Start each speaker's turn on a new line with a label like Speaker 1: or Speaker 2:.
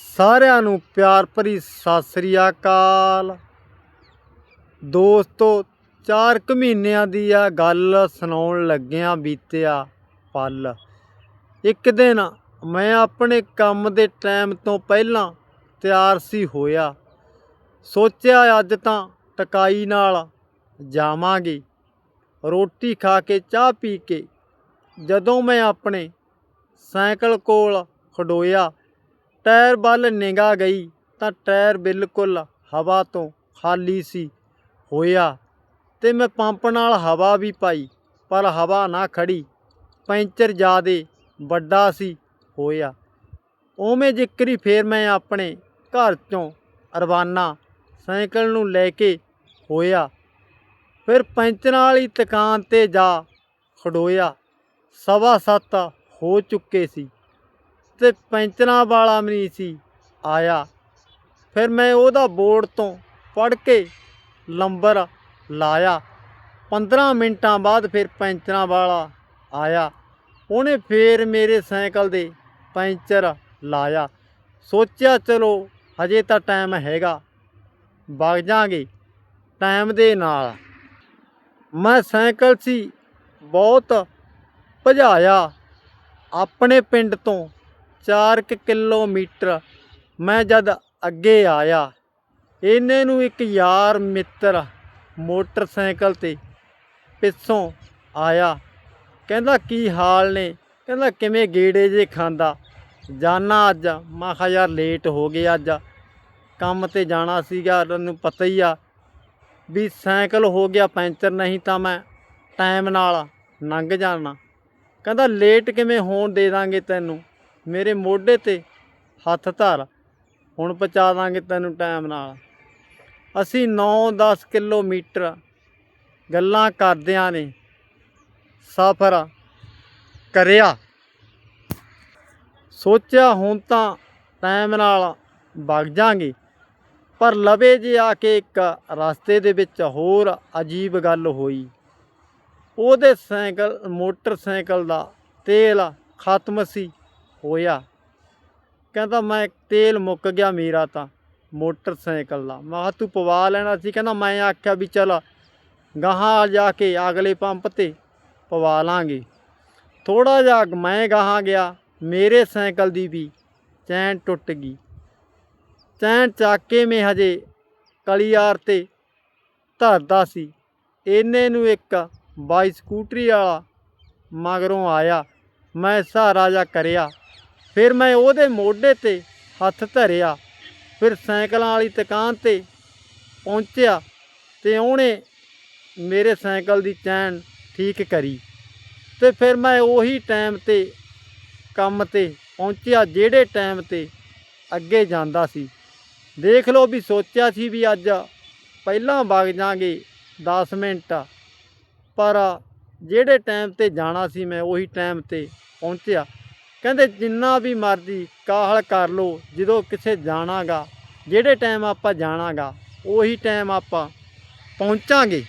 Speaker 1: ਸਾਰਿਆਂ ਨੂੰ ਪਿਆਰ ਭਰੀ ਸਤਿ ਸ੍ਰੀ ਅਕਾਲ। ਦੋਸਤੋ, ਚਾਰ ਕੁ ਮਹੀਨਿਆਂ ਦੀ ਆ ਗੱਲ ਸੁਣਾਉਣ ਲੱਗਿਆਂ ਬੀਤਿਆ ਪਲ। ਇੱਕ ਦਿਨ ਮੈਂ ਆਪਣੇ ਕੰਮ ਦੇ ਟਾਈਮ ਤੋਂ ਪਹਿਲਾਂ ਤਿਆਰ ਸੀ ਹੋਇਆ। ਸੋਚਿਆ, ਅੱਜ ਤਾਂ ਟਕਾਈ ਨਾਲ ਜਾਵਾਂਗੇ। ਰੋਟੀ ਖਾ ਕੇ, ਚਾਹ ਪੀ ਕੇ ਜਦੋਂ ਮੈਂ ਆਪਣੇ ਸਾਈਕਲ ਕੋਲ ਖੜੋਇਆ ਟਾਇਰ ਵੱਲ ਨਿਗਾਹ ਗਈ ਤਾਂ ਟਾਇਰ ਬਿਲਕੁਲ ਹਵਾ ਤੋਂ ਖਾਲੀ ਸੀ। ਹੋਇਆ ਤੇ ਮੈਂ ਪੰਪ ਨਾਲ ਹਵਾ ਵੀ ਪਾਈ, ਪਰ ਹਵਾ ਨਾ ਖੜੀ। ਪੈਂਚਰ ਜ਼ਿਆਦੇ ਵੱਡਾ ਸੀ, ਹੋਇਆ। ਉਵੇਂ ਜ਼ਿਕਰੀ ਫੇਰ ਮੈਂ ਆਪਣੇ ਘਰ ਚੋਂ ਰਵਾਨਾ ਸਾਈਕਲ ਨੂੰ ਲੈ ਕੇ ਹੋਇਆ। ਫਿਰ ਪੈਂਚਰਾਂ ਵਾਲੀ ਦੁਕਾਨ ਤੇ ਜਾ ਖੜੋਇਆ। ਸਵਾ ਸੱਤ ਹੋ ਚੁੱਕੇ ਸੀ। ਤੇ ਪੈਂਚਰਾਂ ਵਾਲਾ ਵੀ ਨਹੀਂ ਸੀ ਆਇਆ। ਫਿਰ ਮੈਂ ਉਹਦਾ ਬੋਰਡ ਤੋਂ ਪੜ੍ਹ ਕੇ ਲੰਬਰ ਲਾਇਆ। 15 ਮਿੰਟਾਂ ਬਾਅਦ ਫਿਰ ਪੈਂਚਰਾਂ ਵਾਲਾ ਆਇਆ। ਉਹਨੇ ਫੇਰ ਮੇਰੇ ਸਾਈਕਲ ਦੇ ਪੈਂਚਰ ਲਾਇਆ। ਸੋਚਿਆ, ਚਲੋ, ਹਜੇ ਤਾਂ ਟਾਈਮ ਹੈਗਾ। ਵਗ ਜਾਾਂਗੇ ਟਾਈਮ ਦੇ ਨਾਲ। ਮੈਂ ਸਾਈਕਲ ਸੀ, ਬਹੁਤ ਭਜਾਇਆ। ਆਪਣੇ ਪਿੰਡ ਤੋਂ 4 ਕਿਲੋਮੀਟਰ ਮੈਂ ਜਦ ਅੱਗੇ ਆਇਆ, ਇਹਨੇ ਨੂੰ ਇੱਕ ਯਾਰ ਮਿੱਤਰ ਮੋਟਰਸਾਈਕਲ ਤੇ ਪਿੱਛੋਂ ਆਇਆ। ਕਹਿੰਦਾ, ਕੀ ਹਾਲ ਨੇ? ਕਹਿੰਦਾ, ਕਿਵੇਂ ਗੇੜੇ ਜੇ ਖਾਂਦਾ? ਜਾਣਾ ਅੱਜ। ਮੈਂ ਕਿਹਾ, ਯਾਰ ਲੇਟ ਹੋ ਗਿਆ ਅੱਜ। ਕੰਮ ਤੇ ਜਾਣਾ ਸੀਗਾ, ਤੈਨੂੰ ਪਤਾ ਹੀ ਆ ਵੀ ਸਾਈਕਲ ਹੋ ਗਿਆ ਪੈਂਚਰ, ਨਹੀਂ ਤਾਂ ਮੈਂ ਟਾਈਮ ਨਾਲ ਲੰਘ ਜਾਣਾ। ਕਹਿੰਦਾ ਲੇਟ ਕਿਵੇਂ ਹੋਣ ਦੇ ਦਾਂਗੇ ਤੈਨੂੰ? ਮੇਰੇ ਮੋਢੇ ਤੇ ਹੱਥ ਧਰ। ਹੁਣ ਪਹੁੰਚਾ ਦਾਂਗੇ ਤੈਨੂੰ ਟਾਈਮ ਨਾਲ। ਅਸੀਂ 9-10 ਕਿਲੋਮੀਟਰ ਗੱਲਾਂ ਕਰਦਿਆਂ ਨੇ ਸਫ਼ਰ ਕਰਿਆ। ਸੋਚਿਆ ਹੁਣ ਤਾਂ ਟਾਈਮ ਨਾਲ ਵਗ ਜਾਾਂਗੇ। ਪਰ ਲਵੇ ਜੇ ਆ ਕੇ ਇੱਕ ਰਸਤੇ ਦੇ ਵਿੱਚ ਹੋਰ ਅਜੀਬ ਗੱਲ ਹੋਈ। ਉਹਦੇ ਸਾਈਕਲ, ਮੋਟਰਸਾਈਕਲ ਦਾ ਤੇਲ ਖਤਮ ਸੀ। ਹੋਇਆ। ਕਹਿੰਦਾ, ਮੈਂ ਤੇਲ ਮੁੱਕ ਗਿਆ ਮੇਰਾ ਤਾਂ, ਮੋਟਰਸਾਈਕਲ ਦਾ। ਮੈਂ ਕਿਹਾ, ਤੂੰ ਪਵਾ ਲੈਣਾ ਸੀ। ਕਹਿੰਦਾ, ਮੈਂ ਆਖਿਆ ਵੀ ਚਲ, ਗਾਹਾਂ ਜਾ ਕੇ ਅਗਲੇ ਪੰਪ ਤੇ ਪਵਾ ਲਾਂਗੇ। ਥੋੜਾ ਜਿਹਾ ਮੈਂ ਗਾਹਾਂ ਗਿਆ, ਮੇਰੇ ਸਾਈਕਲ ਦੀ ਵੀ ਚੈਨ ਟੁੱਟ ਗਈ। ਚੈਨ ਚੱਕ ਕੇ ਮੈਂ ਹਜੇ ਕਲੀਆਰ ਤੇ ਧਰਦਾ ਸੀ। ਇਹਨੇ ਨੂੰ ਇੱਕ ਬਾਈ ਸਕੂਟਰੀ ਵਾਲਾ ਮਗਰੋਂ ਆਇਆ। ਮੈਂ ਸਹਾਰਾ ਜਾ ਕਰਿਆ। ਫਿਰ ਮੈਂ ਉਹਦੇ ਮੋਢੇ ਤੇ ਹੱਥ ਧਰਿਆ, ਫਿਰ ਸਾਈਕਲਾਂ ਵਾਲੀ ਦੁਕਾਨ ਤੇ ਪਹੁੰਚਿਆ ਤੇ ਉਹਨੇ ਮੇਰੇ ਸਾਈਕਲ ਦੀ ਚੈਨ ਠੀਕ ਕਰੀ ਤੇ ਫਿਰ ਮੈਂ ਉਹੀ ਟਾਈਮ ਤੇ ਕੰਮ ਤੇ ਪਹੁੰਚਿਆ ਜਿਹੜੇ ਟਾਈਮ ਤੇ ਅੱਗੇ ਜਾਂਦਾ ਸੀ। ਦੇਖ ਲਓ ਵੀ ਸੋਚਿਆ ਸੀ ਵੀ ਅੱਜ ਪਹਿਲਾਂ ਵਗ ਜਾਾਂਗੇ 10 ਮਿੰਟ, ਪਰ ਜਿਹੜੇ ਟਾਈਮ ਤੇ ਜਾਣਾ ਸੀ ਮੈਂ ਉਹੀ ਟਾਈਮ ਤੇ ਪਹੁੰਚਿਆ। ਕਹਿੰਦੇ ਜਿੰਨਾ ਵੀ ਮਰਜ਼ੀ ਕਾਹਲ ਕਰ ਲੋ ਜਦੋਂ ਕਿਸੇ ਜਾਣਾਗਾ, ਜਿਹੜੇ ਟਾਈਮ ਆਪਾਂ ਜਾਣਾਗਾ, ਉਹੀ ਟਾਈਮ ਆਪਾਂ ਪਹੁੰਚਾਂਗੇ।